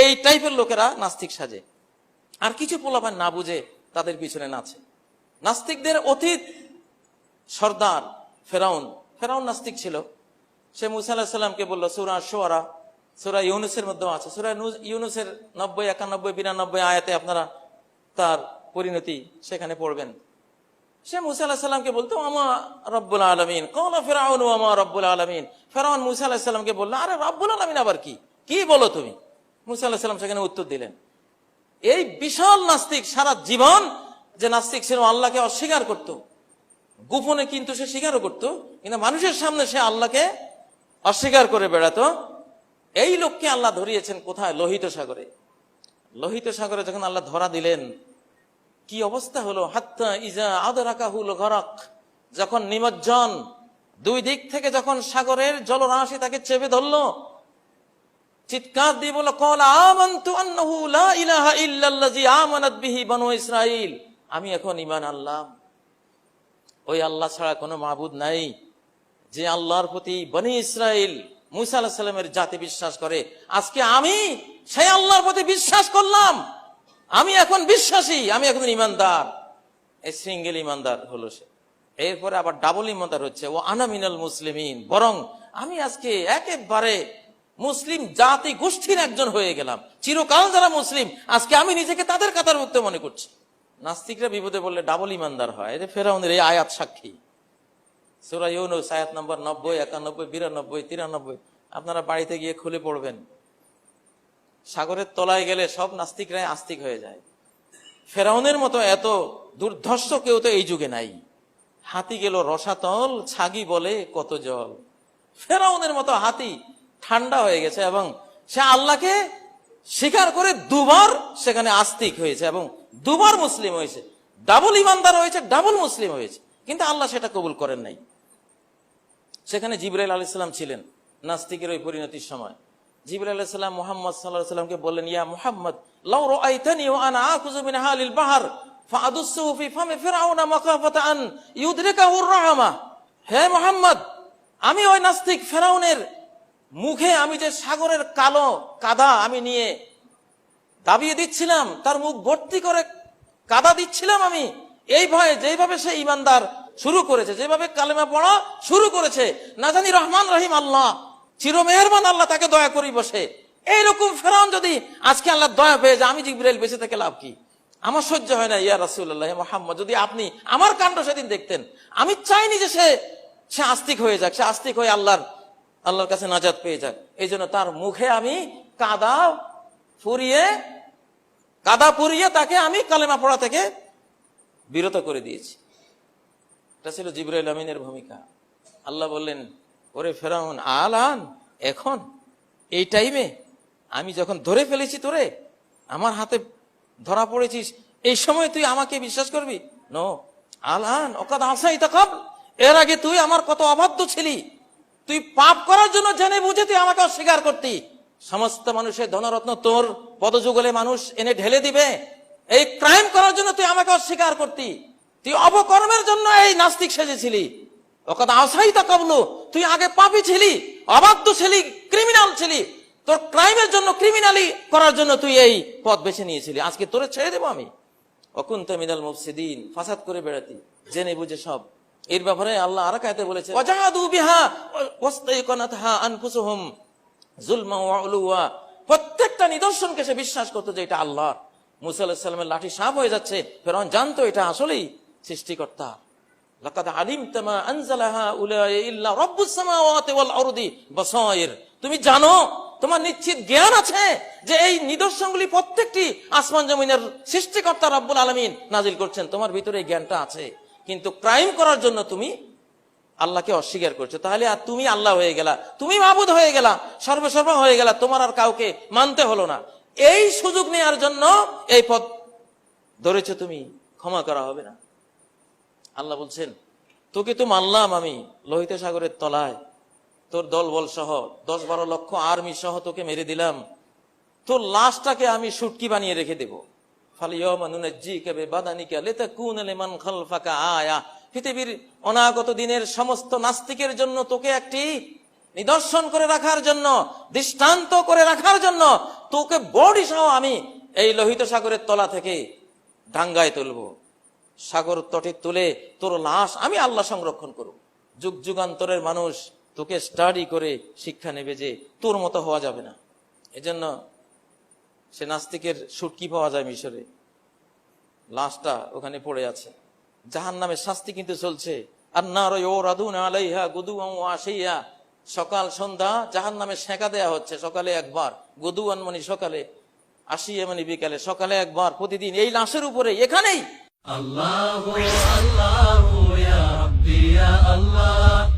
এই টাইপের লোকেরা নাস্তিক সাজে। আর কিছু পোলাপান না বুঝে তাদের পিছনে নাচে। নাস্তিকদের অতীত সর্দার ফেরাউন ফেরাউন নাস্তিক ছিল। সে মুসা আলাহিসাল্লামকে বলল, সুরা সোয়ারা সুরা ইউনুসের মধ্যেও আছে। সুরা ইউনুসের নব্বই, একানব্বই, বিরানব্বই আয়াতে আপনারা তার পরিণতি সেখানে পড়বেন। সে মুসা আলাহিসাল্লামকে বলতো, আমা রব্বুল আলমিন। কল ফেরাউন, আমা রব্বুল আলমিন। ফেরাউন মুসা আলাহিসাল্লামকে বলল, আরে রব্বুল আলমিন আবার কি? কি বলো তুমি? মুসা আলাহিসাল্লাম সেখানে উত্তর দিলেন। এই বিশাল নাস্তিক সারা জীবন যে নাস্তিক ছিল, আল্লাহকে অস্বীকার করত। গোপনে কিন্তু সে স্বীকারও করত, কিন্তু মানুষের সামনে সে আল্লাহকে অস্বীকার করে বেড়াতো। এই লোককে আল্লাহ ধরিয়েছেন কোথায়? লোহিত সাগরে। লোহিত সাগরে যখন আল্লাহ ধরা দিলেন, কি অবস্থা হলো? হাত্তা ইজা আদরাকা হুল ঘরক যখন নিমজ্জন, দুই দিক থেকে যখন সাগরের জলরাশি তাকে চেপে ধরলো চিৎকার দিয়ে বলল কল আমান্তু আমি এখন ঈমান আনলাম। ওই আল্লাহ ছাড়া কোনো মাবুদ নাই, যে আল্লাহর প্রতি বনি ইসরাইল মুসা আলাহিস সাল্লামের জাতি বিশ্বাস করে। আজকে আমি সেই আল্লাহর প্রতি বিশ্বাস করলাম। আমি এখন বিশ্বাসী, আমি এখন ইমানদার এই সিঙ্গেল ইমানদার হলো সে। এরপরে আবার ডাবল ইমানদার হচ্ছে। ও আনামিনাল মুসলিমিন। বরং আমি আজকে একেবারে মুসলিম জাতি গোষ্ঠীর একজন হয়ে গেলাম। চিরকাল যারা মুসলিম, আজকে আমি নিজেকে তাদের কাতার মুক্ত মনে করছি। নাস্তিকরা বিপদে বললে ডাবল ইমানদার হয়। যে ফেরাউনের এই আয়াত সাক্ষী। সুরা ইউনুস, আয়াত নম্বর নব্বই, একানব্বই, বিরানব্বই, তিরানব্বই। আপনারা বাড়িতে গিয়ে খুলে পড়বেন। সাগরের তলায় গেলে সব নাস্তিকরাই আস্তিক হয়ে যায়। ফেরাউনের মতো এত দুর্ধর্ষ কেউ তো এই যুগে নাই। হাতি গেল রসাতল, ছাগি বলে কত জল। ফেরাউনের মতো হাতি ঠান্ডা হয়ে গেছে এবং সে আল্লাহকে স্বীকার করে দুবার সেখানে আস্তিক হয়েছে এবং দুবার মুসলিম হয়েছে। ডাবল ইমানদার হয়েছে, ডাবল মুসলিম হয়েছে। কিন্তু আল্লাহ সেটা কবুল করেন নাই। সেখানে জিবরাইল আলাইসাল্লাম ছিলেন নাস্তিকের ওই পরিণতির সময়। জিবরাইল আলাইসাল্লাম মোহাম্মদ সাল্লাহ সাল্লামকে বললেন, ইয়া মোহাম্মদ, লাউ রাআইতানি ওয়া আনা আখুযু মিন হালিল বাহর, ফাআদুসসুহু ফামি ফিরআউনা মাকাফাতা আন ইউদরিকাহুর রাহমা। হে মোহাম্মদ, আমি ওই নাস্তিক ফেরাউনের মুখে আমি যে সাগরের কালো কাদা আমি নিয়ে দাবিয়ে দিচ্ছিলাম, তার মুখ ভর্তি করে কাদা দিচ্ছিলাম আমি, এই ভয়ে যেভাবে সে ইমানদার শুরু করেছে, যেভাবে কালেমা পড়া শুরু করেছে, না জানি রহমান রহিম আল্লাহ চির মেহরবান আল্লাহ তাকে দয়া করি বসে। এইরকম ফেরাউন যদি আজকে আল্লাহ দয়া পেয়ে যায়, আমি জিব্রাইল বেঁচে থেকে লাভ কি? আমার সহ্য হয় না, ইয়া রাসুল্লাহ মোহাম্মদ, যদি আপনি আমার কাণ্ড সেদিন দেখতেন, আমি চাইনি যে সে সে আস্তিক হয়ে যাক, সে আস্তিক হয়ে আল্লাহর আল্লাহর কাছে নাজাত পেয়ে যাক। এই জন্য তার মুখে আমি কাদা ফুরিয়ে, কাদা পুড়িয়ে তাকে আমি কালেমা পড়া থেকে বিরত করে দিয়েছি। এটা ছিল জিব্রাইল আমিনের ভূমিকা। আল্লাহ বললেন, ওরে ফেরাউন আলান এখন এই টাইমে আমি যখন ধরে ফেলেছি তোরে, আমার হাতে ধরা পড়েছিস, এই সময় তুই আমাকে বিশ্বাস করবি? নো আলান ওকাদ আসাই তখন এর আগে তুই আমার কত অবাধ্য ছিলি? তুই পাপ করার জন্য জেনে বুঝে তুই আমাকে অস্বীকার করতি। সমস্ত মানুষের ধনরত্ন তোর, পদযুগলে মানুষ এনে ঢেলে দিবে। এই ক্রাইম করার জন্য তুই আমাকে অস্বীকার করতি। তুই অপকর্মের জন্য এই নাস্তিক সেজেছিলি। ওকথা আশাই তা কবলো, তুই আগে পাপি ছিলি, অবাধ্য ছিলি ক্রিমিনাল ছিলি। তোর ক্রাইমের জন্য ক্রিমিনালি করার জন্য তুই এই পথ বেছে নিয়েছিলি। আজকে তোরে ছেড়ে দেবো আমি। অকুন্ত মিনাল মুফসিদিন, ফাসাদ করে বেড়াতি। জেনে বুঝে সব। এর ব্যাপারে আল্লাহ আর কায়তে বলেছে প্রত্যেকটা নিদর্শনকে সে বিশ্বাস করতো যে এটা আল্লাহ মুসা লাঠি সাপ হয়ে যাচ্ছে ফেরন জানতো এটা আসলেই সৃষ্টিকর্তা। তুমি জানো, তোমার নিশ্চিত জ্ঞান আছে যে এই নিদর্শনগুলি প্রত্যেকটি আসমান জমিনের সৃষ্টিকর্তা রব্বুল আলমিন নাজিল করছেন। তোমার ভিতরে জ্ঞানটা আছে। কিন্তু ক্রাইম করার জন্য তুমি আল্লাহকে অস্বীকার করছ। তাহলে আর তুমি আল্লাহ হয়ে গেলা। তুমি মাবুদ হয়ে গেলা সর্বসর্বা হয়ে গেলা, তোমার আর কাউকে মানতে হলো না। এই সুযোগ নেওয়ার জন্য এই পথ ধরেছ তুমি, ক্ষমা করা হবে না। আল্লাহ বলছেন, তোকে তো মানলাম আমি, লোহিত সাগরের তলায়। তোর দলবল সহ দশ বারো লক্ষ আর্মি সহ তোকে মেরে দিলাম। তোর লাশটাকে আমি সুটকি বানিয়ে রেখে দেব। পৃথিবীর অনাগত দিনের সমস্ত নাস্তিকের জন্য তোকে একটি নিদর্শন করে রাখার জন্য, দৃষ্টান্ত করে রাখার জন্য তোকে বডি সহ আমি এই লোহিত সাগরের তলা থেকে ডাঙ্গায় তুলবো। সাগর তটে তুলে তোর লাশ আমি আল্লাহ সংরক্ষণ করব। যুগ যুগান্তরের মানুষ তোকে স্টাডি করে শিক্ষা নেবে যে তোর মতো হওয়া যাবে না। এজন্য সে নাস্তিকের সুটকি পাওয়া যায় মিশরে? লাশটা ওখানে পড়ে আছে। জাহান নামের শাস্তি কিন্তু চলছে। আর না ও রাধুন আলাইহা গুদু আসিয়া সকাল, সন্ধ্যা জাহান নামে সেঁকা দেয়া হচ্ছে সকালে একবার। গদু আনমনি সকালে আসিয়া মানে বিকালে। সকালে একবার, প্রতিদিন। এই লাশের উপরে, এখানেই। لا